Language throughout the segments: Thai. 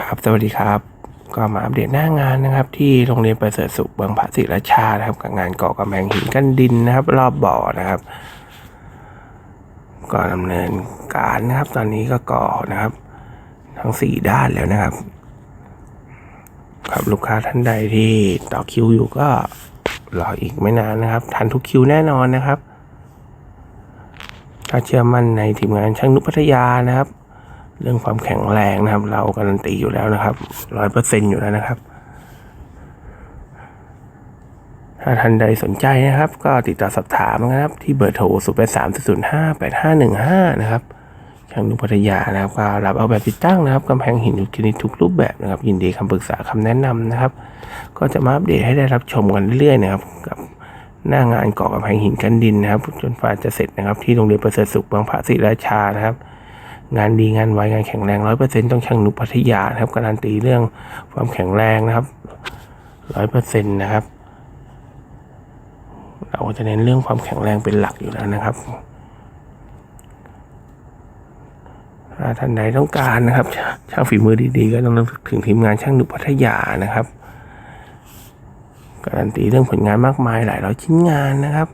ครับสวัสดีครับ ก็มาอัปเดตหน้างานนะครับ ที่โรงเรียนประเสริฐสุขบางพระศิราชานะครับกับงานก่อกำแพงหินกั้นดินนะครับ รอบบ่อนะครับ ก็ดำเนินการนะครับ ตอนนี้ก็ก่อนะครับ ทั้งสี่ด้านแล้วนะครับ ครับลูกค้าท่านใดที่ต่อคิวอยู่ก็รออีกไม่นานนะครับ ทันทุกคิวแน่นอนนะครับถ้าเชื่อมั่นในทีมงานช่างนุพัทยานะครับ เรื่องความแข็งแรงนะครับ เราการันตีอยู่แล้วนะครับร้อยเปอร์เซ็นอยู่แล้วนะครับ ถ้าท่านใดสนใจนะครับ ก็ติดต่อสอบถามนะครับ ที่เบอร์โทร0 8 3 0 5 8 5 1 5นะครับช่างนุพัทยานะครับก็รับเอาแบบติดตั้งนะครับกำแพงหินทุกชนิดทุกรูปแบบนะครับ ยินดีคำปรึกษาคำแนะนำนะครับ ก็จะมาอัปเดตให้ได้รับชมกันเรื่อยๆนะครับกับหน้างานก่อกำแพงหินกันดินนะครับ จนฟ้าจะเสร็จนะครับ ที่โรงเรียนประเสริฐสุขบางพระศรีราชานะครับ งานดีงานไวงานแข็งแรงร้อยเปอร์เซ็นต์ต้องช่างนุพัทยานะครับการันตีเรื่องความแข็งแรงนะครับร้อยเปอร์เซ็นต์นะครับเราจะเน้นเรื่องความแข็งแรงเป็นหลักอยู่แล้วนะครับถ้าท่านใดต้องการนะครับ ช่างฝีมือดีๆ ก็ต้องนึกถึงทีมงานช่างนุพัทยานะครับการันตีเรื่องผลงานมากมายหลายร้อยชิ้นงานนะครับ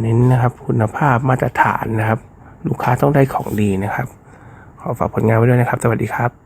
เน้นนะครับ คุณภาพมาตรฐานนะครับ ลูกค้าต้องได้ของดีนะครับ ขอฝากผลงานไว้ด้วยนะครับ สวัสดีครับ